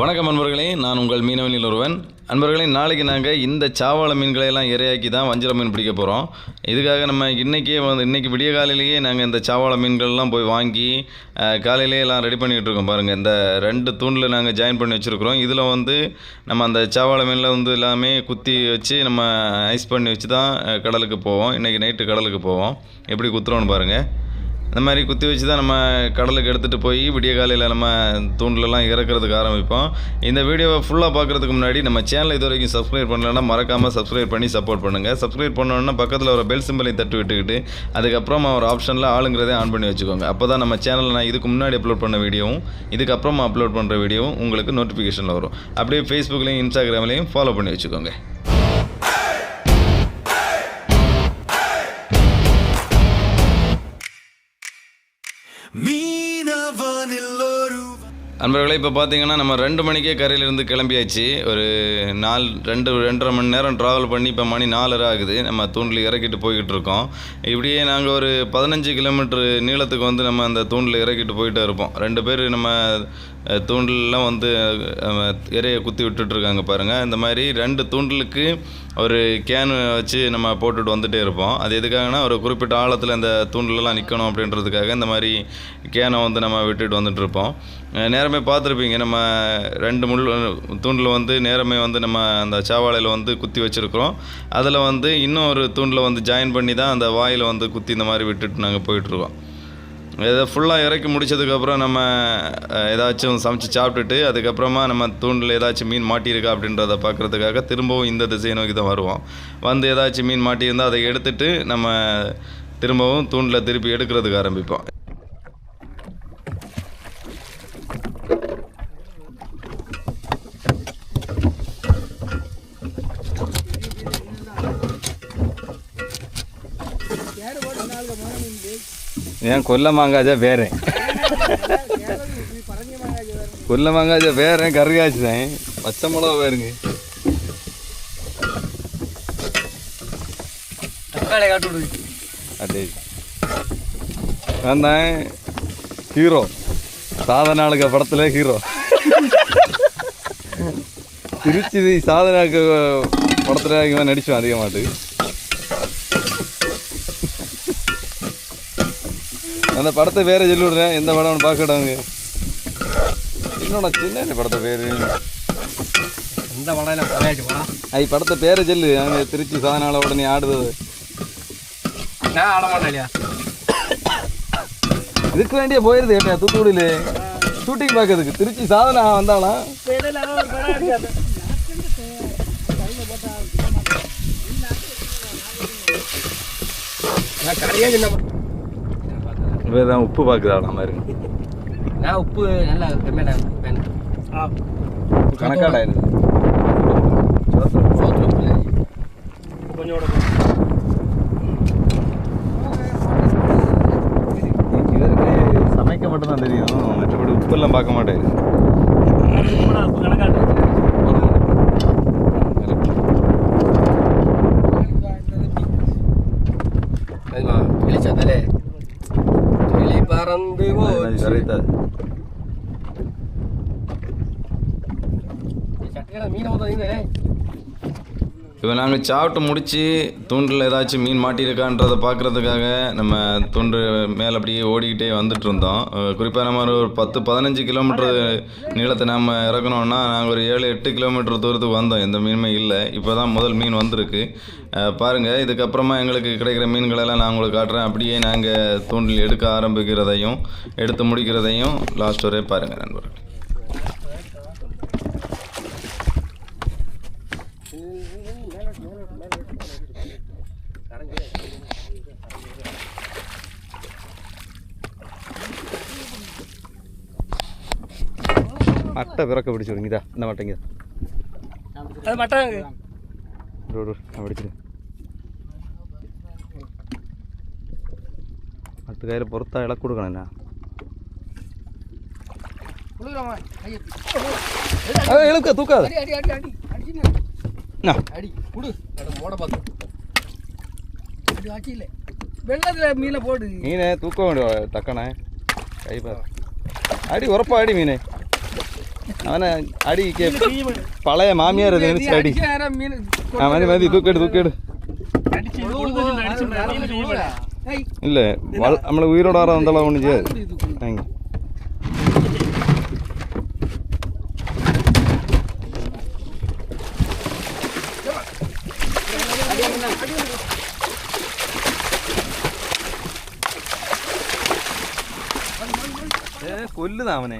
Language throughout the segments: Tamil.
வணக்கம் அன்பர்களே நான் உங்கள் மீனவனில் ஒருவன். அன்பர்களே நாளைக்கு நாங்கள் இந்த சாவாள மீன்களை எல்லாம் இரையாக்கி தான் வஞ்சிர மீன் பிடிக்க போகிறோம் இதுக்காக நம்ம இன்றைக்கே வந்து இன்றைக்கி விடிய காலையிலேயே நாங்கள் இந்த சாவாள மீன்கள்லாம் போய் வாங்கி காலையிலே எல்லாம் ரெடி பண்ணிகிட்டு இருக்கோம். பாருங்கள் இந்த ரெண்டு தூணில் நாங்கள் ஜாயின் பண்ணி வச்சுருக்குறோம். இதில் வந்து நம்ம அந்த சாவாள மீனில் வந்து எல்லாமே குத்தி வச்சு நம்ம ஐஸ் பண்ணி வச்சு தான் கடலுக்கு போவோம். இன்றைக்கி நைட்டு கடலுக்கு போவோம். எப்படி குத்துறோன்னு பாருங்கள் இந்த மாதிரி குத்தி வச்சு தான் நம்ம கடலுக்கு எடுத்துகிட்டு போய் விடிய காலையில் நம்ம தூண்டிலெலாம் இறக்குறதுக்கு ஆரம்பிப்போம். இந்த வீடியோவை ஃபுல்லாக பார்க்குறதுக்கு முன்னாடி நம்ம சேனலை இது வரைக்கும் சப்ஸ்கிரைப் பண்ணலன்னா மறக்காமல் சப்ஸ்கிரைப் பண்ணி சப்போர்ட் பண்ணுங்கள் சப்ஸ்கிரைப் பண்ணோன்னா பக்கத்தில் ஒரு பெல் சிம்பலை தட்டு விட்டுக்கிட்டு அதுக்கப்புறமா ஒரு ஆப்ஷனில் ஆளுங்கிறதே ஆன் பண்ணி வச்சுக்கோங்க. அப்போ தான் நம்ம சேனலில் நான் இதுக்கு முன்னாடி அப்லோட் பண்ண வீடியோவும் இதுக்கப்புறமா அப்லோட் பண்ணுற வீடியோவும் உங்களுக்கு நோட்டிஃபிகேஷனில் வரும். அப்படியே ஃபேஸ்புக்லேயும் இன்ஸ்டாகிராம்லேயும் ஃபாலோ பண்ணி வச்சுக்கோங்க. மீனவனில் ஒரு அன்பர்களே இப்போ பார்த்தீங்கன்னா நம்ம ரெண்டு மணிக்கே கரையிலேருந்து கிளம்பியாச்சு. ஒரு நாலு ரெண்டு ரெண்டரை மணி நேரம் ட்ராவல் பண்ணி இப்போ மணி நாலரை ஆகுது. நம்ம தூண்டில் இறக்கிட்டு போய்கிட்டு இருக்கோம். இப்படியே நாங்கள் ஒரு பதினஞ்சு கிலோமீட்டர் நீளத்துக்கு வந்து நம்ம அந்த தூண்டில் இறக்கிட்டு போயிட்டே இருப்போம். ரெண்டு பேர் நம்ம தூண்டிலெலாம் வந்து இறையை குத்தி விட்டுட்ருக்காங்க பாருங்கள் இந்த மாதிரி ரெண்டு தூண்டிலுக்கு ஒரு கேன் வச்சு நம்ம போட்டுட்டு வந்துகிட்டே இருப்போம். அது எதுக்காகனா ஒரு குறிப்பிட்ட ஆழத்தில் இந்த தூண்டிலெலாம் நிற்கணும் அப்படின்றதுக்காக இந்த மாதிரி கேனை வந்து நம்ம விட்டுட்டு வந்துட்டு இருப்போம். எல்லாருமே பார்த்துருப்பீங்க. நம்ம ரெண்டு முள் தூண்டில் வந்து நேரமே வந்து நம்ம அந்த சாவாழையில் வந்து குத்தி வச்சுருக்குறோம். அதில் வந்து இன்னும் ஒரு தூண்டில் வந்து ஜாயின் பண்ணி தான் அந்த வாயில் வந்து குத்தி இந்த மாதிரி விட்டுட்டு நாங்கள் போயிட்டுருக்கோம். இதை ஃபுல்லாக இறக்கி முடிச்சதுக்கப்புறம் நம்ம ஏதாச்சும் சமைச்சு சாப்பிட்டுட்டு அதுக்கப்புறமா நம்ம தூண்டில் ஏதாச்சும் மீன் மாட்டியிருக்கா அப்படின்றத பார்க்குறதுக்காக திரும்பவும் இந்த திசையை நோக்கி தான் வருவோம். வந்து ஏதாச்சும் மீன் மாட்டியிருந்தால் அதை எடுத்துகிட்டு நம்ம திரும்பவும் தூண்டில் திருப்பி எடுக்கிறதுக்கு ஆரம்பிப்போம். ஏன் கொல்ல மாங்காஜா வேறேன் கொல்ல மாங்காஜா வேறேன் கருகாச்சு தான் பச்சை மிளகா வேறுங்க. தக்காளி காட்டு விடு. அதே நான் தான் ஹீரோ. சாதனாளுக படத்தில் ஹீரோ. திருச்சி சாதனாக்கு படத்தில் இவன் நடிச்சுவான் அதிகமாட்டு. அந்த படத்தை வேற சொல்லி விடுறேன் எந்த படம்னு பார்க்கடாங்க என்னோட சின்ன படத்தை பேரு? இந்த படம் ஐ படத்தை பேரை சொல்லு. அங்கே திருச்சி சாதனால உடனே ஆடுது நான் ஆட மாட்டேன் இதுக்கு வேண்டிய போயிருது ஏட்டா தூத்துக்குடியில. ஷூட்டிங் பார்க்கறதுக்கு. திருச்சி சாதனா வந்தாலாம் நான் கடையே இவர் தான் உப்பு பார்க்குதாடா மாதிரி நான் உப்பு நல்லா கம்மியாக கணக்காடா இது. சோத்துல உப்பு இல்லை. இவருக்கு சமைக்க தான் தெரியும். மற்றபடி உப்பெல்லாம் பார்க்க மாட்டேன். போச்சு. சட்டையில மீனை ஊத்தாதீங்க. இப்போ நாங்கள் சாப்பிட்டு முடித்து தூண்டில் ஏதாச்சும் மீன் மாட்டியிருக்கான்றதை பார்க்குறதுக்காக நம்ம தூண்டு மேலே அப்படியே ஓடிக்கிட்டே வந்துட்டு இருந்தோம். குறிப்பாக நம்ம ஒரு பத்து பதினஞ்சு கிலோமீட்டர் நீளத்தை நம்ம இறக்கணும்னா நாங்கள் ஒரு ஏழு எட்டு கிலோமீட்டர் தூரத்துக்கு வந்தோம். எந்த மீனுமே இல்லை. இப்போ தான் முதல் மீன் வந்திருக்கு. பாருங்கள் இதுக்கப்புறமா எங்களுக்கு கிடைக்கிற மீன்களெல்லாம் நான் உங்களுக்கு காட்டுறேன். அப்படியே நாங்கள் தூண்டில் எடுக்க ஆரம்பிக்கிறதையும் எடுத்து முடிக்கிறதையும் லாஸ்ட் வரே பாருங்கள் நண்பர்கள். அட்டை பிறக்க பிடிச்சி விடுங்கதா இந்த மாட்டேங்க அது மட்டாங்க நான் பிடிச்சிடு அடுத்த கையில் பொறுத்தா இலக்கு கொடுக்கணும் என்ன இழுக்க தூக்காத அடி குடு. ஓட பார்த்து. அது ஆச்சு இல்லை வெள்ளத்தில் மீனை போடு. மீனை தூக்க வேண்டிய தக்கணே கை பாரு. அடி உரப்பா அடி மீனே. அவனை அடி பழைய மாமியார் அது நினைச்சு அடி. உயிரோட வர வந்தாலும் ஒன்று செய்யாது. കൊല്ലുന്ന അവനെ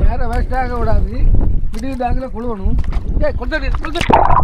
நேரம் வேஸ்ட் ஆக கூடாது விடிய பேக்கில் கொழுவணும் ஏய் கொடுத்தாடி கொடுத்து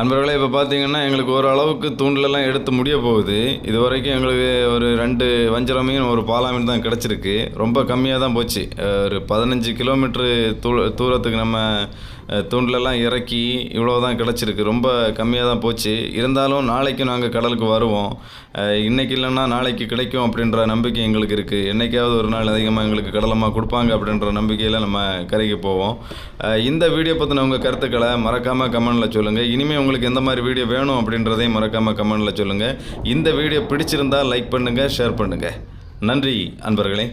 அன்பர்களே இப்போ பார்த்தீங்கன்னா எங்களுக்கு ஓரளவுக்கு தூண்டிலெல்லாம் எடுத்து முடிய போகுது. இது வரைக்கும் எங்களுக்கு ஒரு ரெண்டு வஞ்சர மீன் ஒரு பாலா மீன் தான் கிடச்சிருக்கு. ரொம்ப கம்மியாக தான் போச்சு. ஒரு பதினஞ்சு கிலோமீட்ரு தூ தூரத்துக்கு நம்ம அஹ், தூண்டிலெல்லாம் இறக்கி இவ்வளோ தான் கிடச்சிருக்கு. ரொம்ப கம்மியாக தான் போச்சு. இருந்தாலும் நாளைக்கு நாங்கள் கடலுக்கு வருவோம். இன்றைக்கி இல்லைன்னா நாளைக்கு கிடைக்கும் அப்படின்ற நம்பிக்கை எங்களுக்கு இருக்குது என்றைக்காவது ஒரு நாள் அதிகமாக எங்களுக்கு கடலமாக கொடுப்பாங்க அப்படின்ற நம்பிக்கையில் நம்ம கரைக்கு போவோம். இந்த வீடியோ பற்றின உங்கள் கருத்துக்களை மறக்காமல் கமெண்டில் சொல்லுங்கள் இனிமேல் உங்களுக்கு எந்த மாதிரி வீடியோ வேணும் அப்படின்றதையும் மறக்காமல் கமெண்டில் சொல்லுங்கள் இந்த வீடியோ பிடிச்சிருந்தால் லைக் பண்ணுங்கள் ஷேர் பண்ணுங்கள் நன்றி அன்பர்களே.